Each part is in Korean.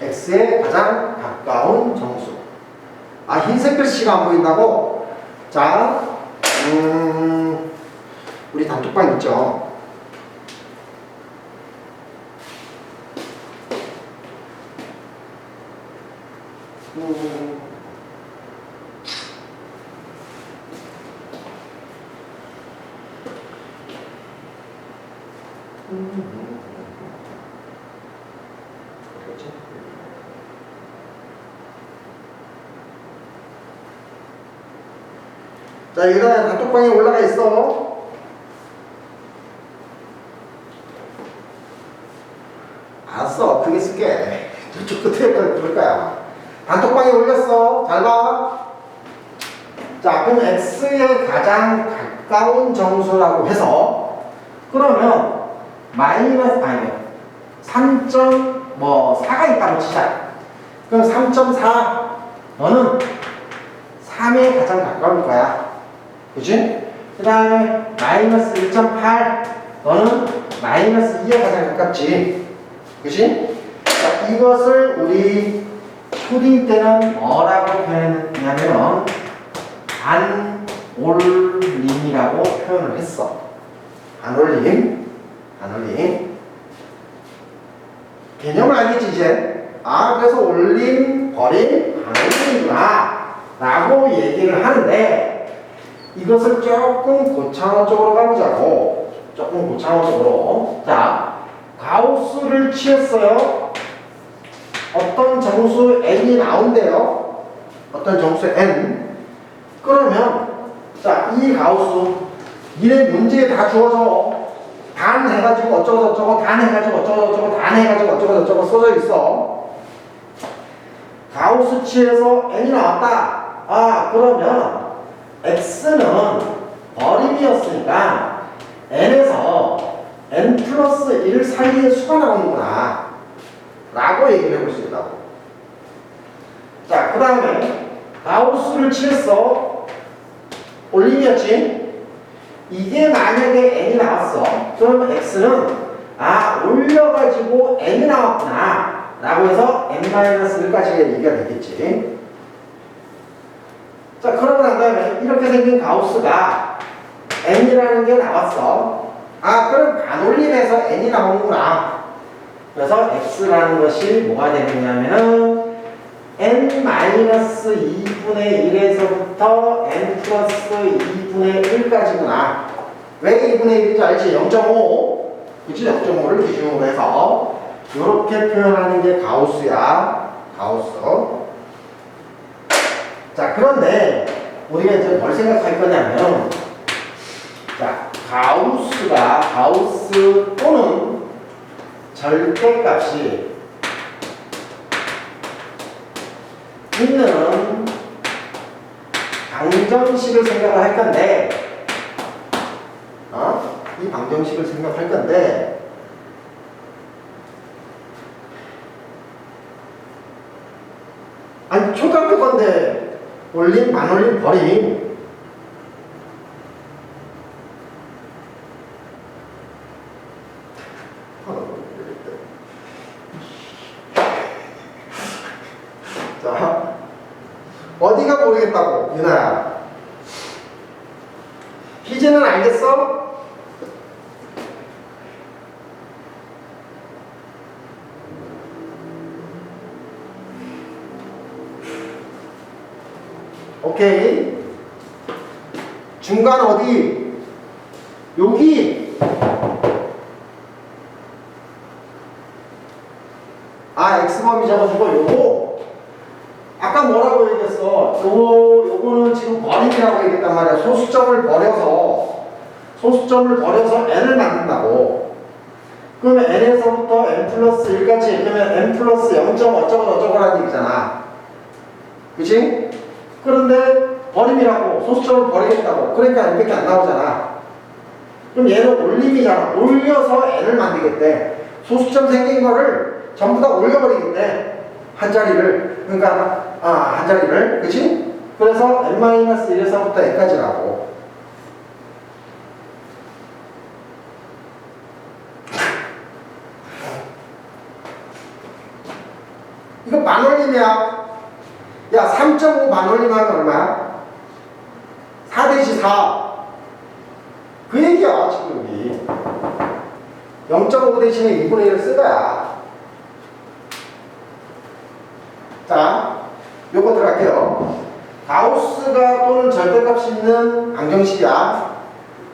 x에 가장 가까운 정수. 아, 흰색 글씨가 안 보인다고? 자, 음, 우리 단톡방 있죠? 음, 그렇지? 자, 여기다 단톡방에 올라가 있어. 알았어, 크게 쓸게. 저쪽 끝에 그럴 거야. 단톡방에 올렸어. 잘 봐. 자, 그럼 x의 가장 가까운 정수라고 해서 그러면 마이너스 아니요 3.뭐 4가 있다고 치자. 그럼 3.4 너는 3에 가장 가까울 거야. 그지? 그 다음에 마이너스 1.8 너는 마이너스 2에 가장 가깝지. 그지? 자, 이것을 우리 초딩 때는 뭐라고 표현했냐면 반올림이라고 표현을 했어. 반올림. 반올림. 개념을 알겠지 이제? 아 그래서 올림, 버림, 반올림이구나 라고 얘기를 하는데 이것을 조금 고창원 쪽으로 가보자고. 조금 고창원 쪽으로. 자 가우스를 취했어요. 어떤 정수 n이 나온대요? 어떤 정수 n? 그러면 자 이 가우스 이래 문제에 다 주어져 단 해가지고 어쩌고 저쩌고 단 해가지고 어쩌고 저쩌고 단 해가지고 어쩌고 저쩌고 써져 있어. 가우스치에서 n이 나왔다. 아 그러면 x는 버림이었으니까 n에서 n 플러스 1 사이의 수가 나오는구나 라고 얘기를 해볼 수 있다고 자 그 다음에 가우스를 취했어 올림이었지 이게 만약에 n이 나왔어. 그럼 x는 아 올려가지고 n이 나왔구나. 라고 해서 n-1까지 얘기가 되겠지. 자 다음에 이렇게 생긴 가우스가 n이라는 게 나왔어. 아 그럼 반올림에서 n이 나오는구나. 그래서 x라는 것이 뭐가 되느냐면은 n-2분의 1에서부터 n 플러스 2분의 1까지구나. 왜 2분의 1인지 알지? 0.5. 그치? 0.5를 기준으로 해서 이렇게 표현하는 게 가우스야. 가우스. 자, 그런데 우리가 이제 뭘 생각할 거냐면 자, 가우스가 가우스 또는 절대값이 있는 방정식을 생각을 할 건데, 어? 이 방정식을 생각할 건데, 아니, 초등학교 건데, 올림, 안 올림, 버림. 자, 어디가 모르겠다고, 유나야? 희재는 알겠어? 오케이. 중간 어디? 여기. 아, X범위 잡아주고 요거. 아까 뭐라고 얘기했어? 요거, 요거는 지금 버림이라고 얘기했단 말이야. 소수점을 버려서, 소수점을 버려서 n을 만든다고. 그러면 n에서부터 n 플러스 1까지, 그러면 n 플러스 0. 어쩌고 저쩌고라는 얘기잖아. 그치? 그런데 버림이라고, 소수점을 버리겠다고. 그러니까 n밖에 안 나오잖아. 그럼 얘는 올림이잖아. 올려서 n을 만들겠대. 소수점 생긴 거를 전부 다 올려버리겠대. 한 자리를. 그러니까, 아, 한 자리를. 그치? 그래서 n-1에서부터 n까지라고. 이거 반올림이야. 야, 3.5 반올림하면 얼마야? 4 대시 4. 그 얘기야, 지금 여기. 0.5 대신에 2분의 1을 쓴 거야. 자, 요거 들어갈게요. 가우스가 또는 절대값이 있는 안경식이야.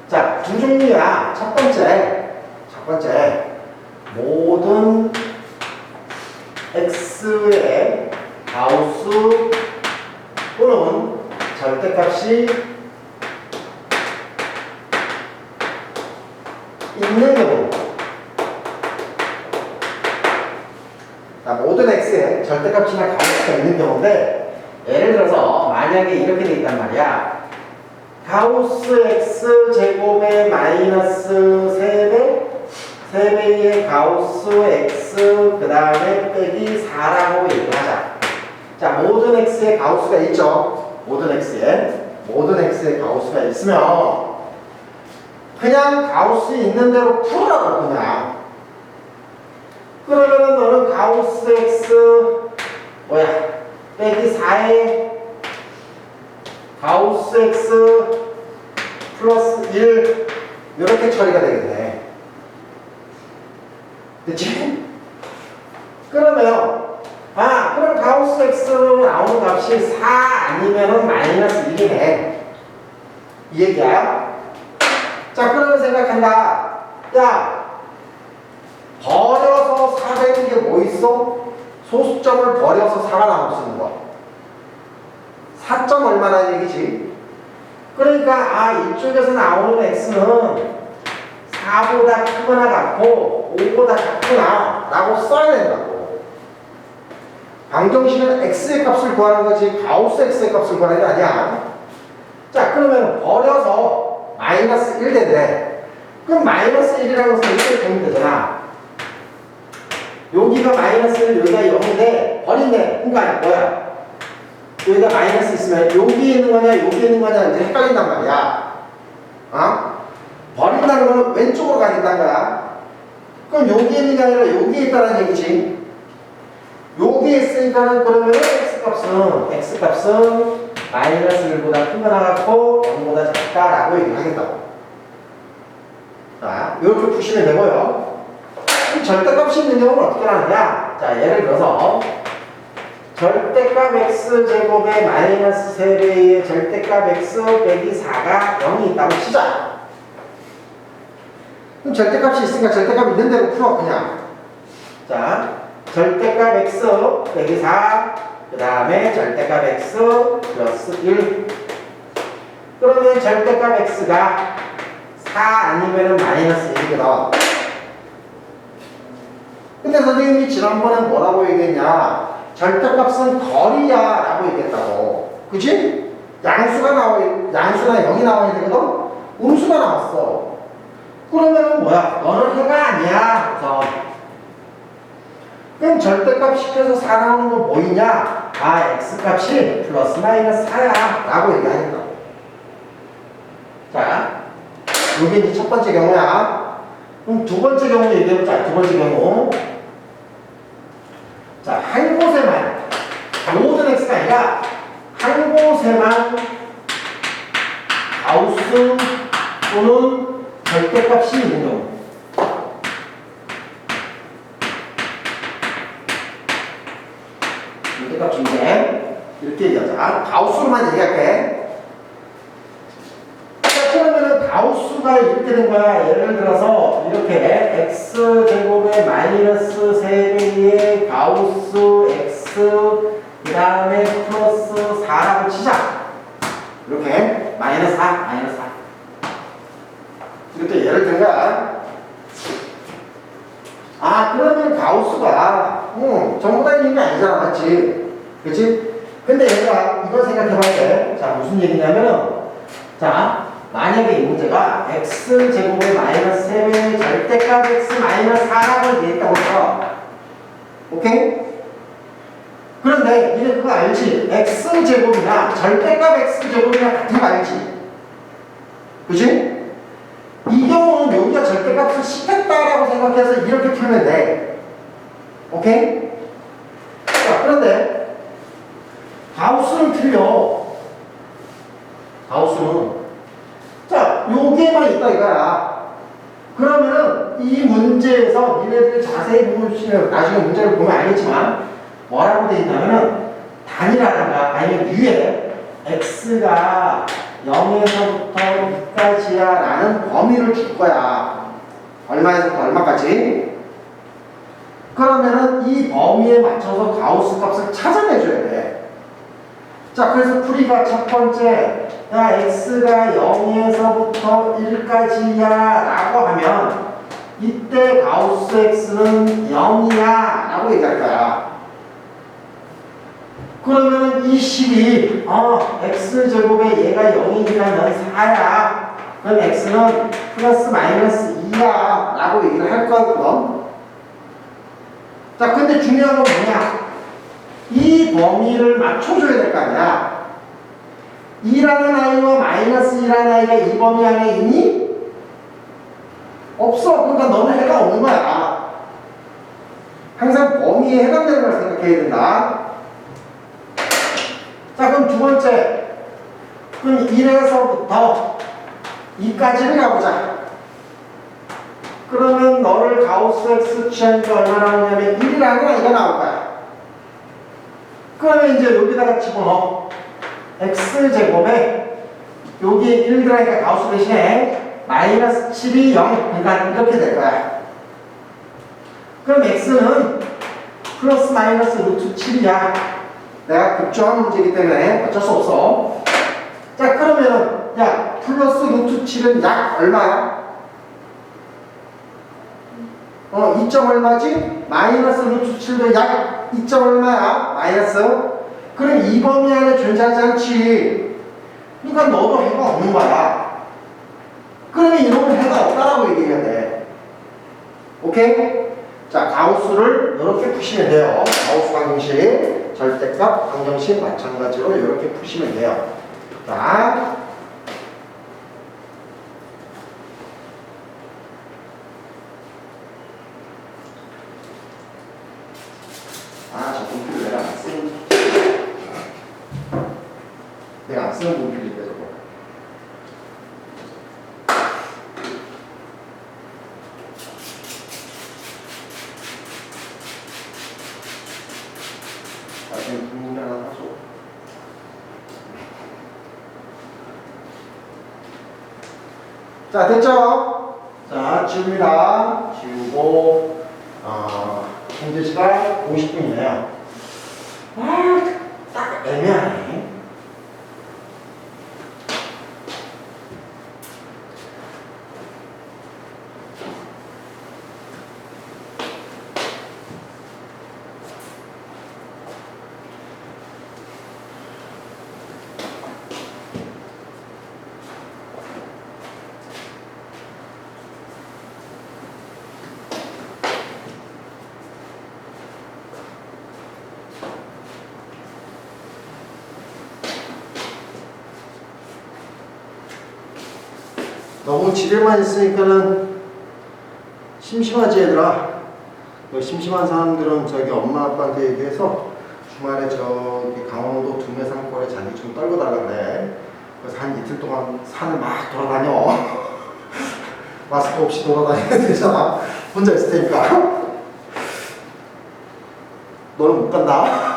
자, 두 종류야. 첫 번째, 첫 번째, 모든 x의 가우스 또는 절대값이 있는 경우. 자, 모든 x의 절대값이나 가우스가 있는 경우인데, 예를 들어서 만약에 이렇게 돼 있단 말이야. 가우스 x 제곱의 마이너스 3배 3배의 가우스 x 그 다음에 빼기 4라고 얘기를 하자 자 모든 x의 가우스가 있죠 모든 x의 모든 x의 가우스가 있으면 그냥 가우스 있는 대로 풀으라고 그냥 그러면은 너는 가우스 x 뭐야 빼기 4에 가우스 x 플러스 1 이렇게 처리가 되겠네. 그치? 그러면 아 그럼 가우스 x로 나오는 값이 4 아니면은 마이너스 1이네. 이 얘기야. 자 그러면 생각한다. 야 버려서 4 되는 게 뭐 있어? 소수점을 버려서 4가 나올 수 있는 거. 4점 얼마나 얘기지? 그러니까 아 이쪽에서 나오는 x는 4보다 크거나 같고 5보다 작구나 라고 써야 된다고 방정식은 x의 값을 구하는 거지 가우스 x의 값을 구하는 게 아니야. 자 그러면 버려서 마이너스 1 되는데 그럼 마이너스 1이라고 해서 이렇게 되면 되잖아. 여기가 마이너스 1 여기가 0인데 버린대. 그러니까 뭐야? 여기가 마이너스 있으면 여기 있는 거냐 여기 있는 거냐 이제 헷갈린단 말이야. 어? 버린다는 거는 왼쪽으로 가겠다는 거야. 그럼 여기 있는 게 아니라 여기에 있다는 얘기지 여기에 있으니까는 그러면 x값은 x값은 마이너스 1보다 큰거 나갔고 0보다 작다라고 얘기를 하겠다고 자 이렇게 푸시면 되고요 절대값이 있는 경우는 어떻게 하느냐 자 예를 들어서 절대값 x 제곱의 마이너스 3배의 절대값 x 빼기 4가 0이 있다고 치자. 그럼 절대값이 있으니까 절대값 있는 대로 풀어 그냥. 자, 절대값 x 빼기 4, 그 다음에 절대값 x 플러스 1. 그러면 절대값 x가 4 아니면 마이너스 1이거든. 근데 선생님이 지난번에 뭐라고 얘기했냐? 절대값은 거리야 라고 얘기했다고 그치? 양수가 나와 양수나 0이 나와야 되거든 음수가 나왔어 그러면은 뭐야 너는 해가 아니야 우선 그럼 절대값 시켜서 4 나오는 거 뭐이냐? 아 x값이 플러스 마이너스 4야 라고 얘기하겠다고 자 이게 이제 첫 번째 경우야. 그럼 두 번째 경우 얘기해보자 두 번째 경우. 자, 한 곳에만, 모든 x가 아니라 한 곳에만 가우스 또는 절대값이 있는 경우. 절대값 중에 이렇게 얘기하자. 가우스로만 얘기할게. 자, 그러면은 가우스가 이렇게 된 거야. 예를 들어서 이렇게 x 제곱의 마이너스 3배의 가우스 x 그 다음에 플러스 4라고 치자. 이렇게 마이너스 4, 마이너스 4. 이렇게 예를 든 거야. 아, 그러면 가우스가 응, 전부 다 있는 게 아니잖아, 맞지? 그치? 근데 얘들아, 이거 생각해봐야 돼. 자, 무슨 얘기냐면은, 자, 만약에 이 문제가 x 제곱의 마이너스 3배의 절대값 x 마이너스 4라고 얘기했다고 했어. 오케이? 그런데 니네 그거 알지? x 제곱이나 절대값 x 제곱이랑 같은 거 알지? 그지? 이 경우는 여기가 절대값을 씹혔다라고 생각해서 이렇게 풀면 돼. 오케이? 자, 가우스는 틀려. 가우스는. 자, 요게만 있다 이거야. 그러면은 이 문제에서 니네들이 자세히 보시면 나중에 문제를 보면 알겠지만 뭐라고 돼 있냐면은 단위라든가 아니면 위에 x가 0에서부터 2까지야 라는 범위를 줄 거야. 얼마에서부터 얼마까지? 그러면은 이 범위에 맞춰서 가우스 값을 찾아내줘야 돼. 자, 그래서 풀이가 첫 번째, 야, x가 0에서부터 1까지야 라고 하면 이때 가우스 x는 0이야 라고 얘기할 거야. 그러면 이 식이 어, x제곱에 얘가 0이니까 4야. 그럼 x는 플러스 마이너스 2야 라고 얘기를 할 거거든. 자, 근데 중요한 건 뭐냐? 이 범위를 맞춰줘야 될 거 아니야. 2라는 아이와 마이너스 2라는 아이가 이 범위 안에 있니? 없어. 그러니까 너는 해가 없는 거야. 항상 범위에 해당되는 걸 생각해야 된다. 자, 그럼 두 번째. 그럼 1에서부터 2까지를 가보자. 그러면 너를 가우스 X 취하니까 얼마 나 오냐면 1이라는 아이가 나올 거야. 그러면 이제 여기다가 집어넣어. X제곱에 여기 1 들어가니까 가우스 대신에 마이너스 7이 0. 그러니까 이렇게 될 거야. 그럼 X는 플러스 마이너스 루트 7이야. 내가 급조한 문제이기 때문에 어쩔 수 없어. 자, 그러면은, 야, 플러스 루트 7은 약 얼마야? 어, 2점 얼마지? 마이너스 루트 7도 약 2점 얼마야? 마이너스. 그럼 이 범위 안에 존재하지 않지. 그러니까 너도 해가 없는 거야. 그러면 이놈은 해가 없다라고 얘기해야 돼. 오케이? 자, 가우스를 이렇게 푸시면 돼요. 가우스 방정식. 절대값 방정식 마찬가지로 이렇게 푸시면 돼요. 자. 아, 저 분필 내가 안 쓰는 내가 안 쓰는 분필인데 저거. 아, 지금 분필 하나 사줘. 자, 됐죠? 자, 지웁니다. 지우고, 어, 현재 시간 50분이네요. 아, 딱 애매하네. 너무 집에만 있으니까는 심심하지 얘들아. 너 심심한 사람들은 저기 엄마 아빠한테 얘기해서 주말에 저기 강원도 두메산골에 잔디 좀 떨고 달라 그래. 그래서 한 이틀 동안 산을 막 돌아다녀. 마스크 없이 돌아다녀야 되잖아. 혼자 있을 테니까. 너는 못 간다.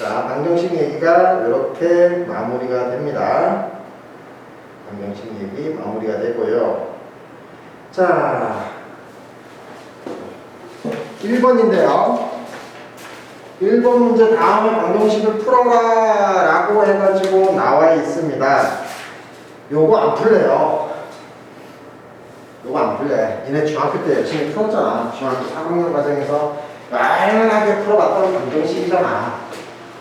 자, 방정식 얘기가 이렇게 마무리가 됩니다. 방정식 얘기 마무리가 되고요. 자, 1번인데요. 1번 문제 다음에 방정식을 풀어라 라고 해가지고 나와 있습니다. 요거 안 풀래요. 요거 안 풀래. 니네 중학교 때 열심히 풀었잖아. 중학교 4학년 과정에서 다양하게 풀어봤던 방정식이잖아.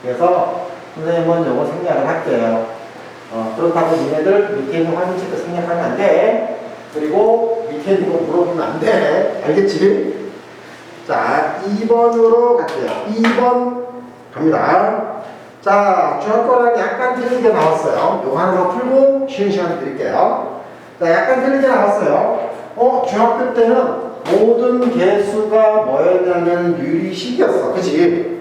그래서 선생님은 요거 생략을 할게요. 어, 그렇다고 니네들 밑에 있는 화면책도 생략하면 안 돼. 그리고 밑에 있는 거 물어보면 안 돼. 알겠지? 자, 2번으로 갈게요. 2번 갑니다. 자, 자, 중학 거랑 약간 틀리게 나왔어요. 요거 하나 더 풀고 쉬는 시간 드릴게요. 자, 약간 틀리게 나왔어요. 어, 중학교 때는 모든 개수가 뭐였냐면 유리식이었어. 그치?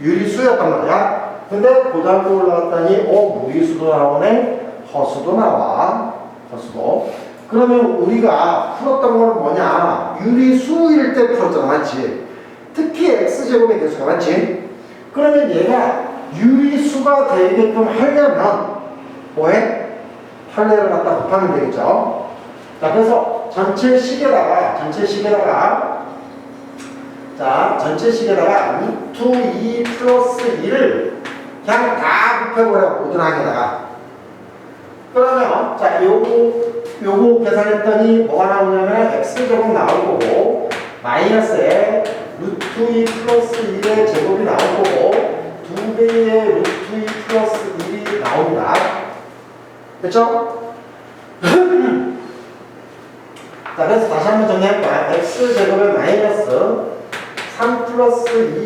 유리수였단 말이야. 근데 고등학교 올라갔더니, 어, 무리수도 나오네? 허수도 나와. 허수도. 그러면 우리가 풀었던 거는 뭐냐? 유리수일 때 풀었잖아. 맞지? 특히 x제곱의 개수가 맞지? 그러면 얘가 유리수가 되게끔 하려면 뭐해? 판례를 갖다 곱하면 되겠죠? 자, 그래서 전체 식에다가, 전체 식에다가, 자, 전체 식에다가 루트 2 플러스 2를 그냥 다 곱해버려, 모든 항에다가. 그러면, 자, 요거, 요거 계산했더니 뭐가 나오냐면 x제곱 나올 거고, 마이너스에 루트 2 플러스 1의 제곱이 나올 거고, 두 배의 루트 2 플러스 1이 나옵니다. 됐죠? 자, 그래서 다시 한번 정리할까요? x제곱의 마이너스 3 플러스 2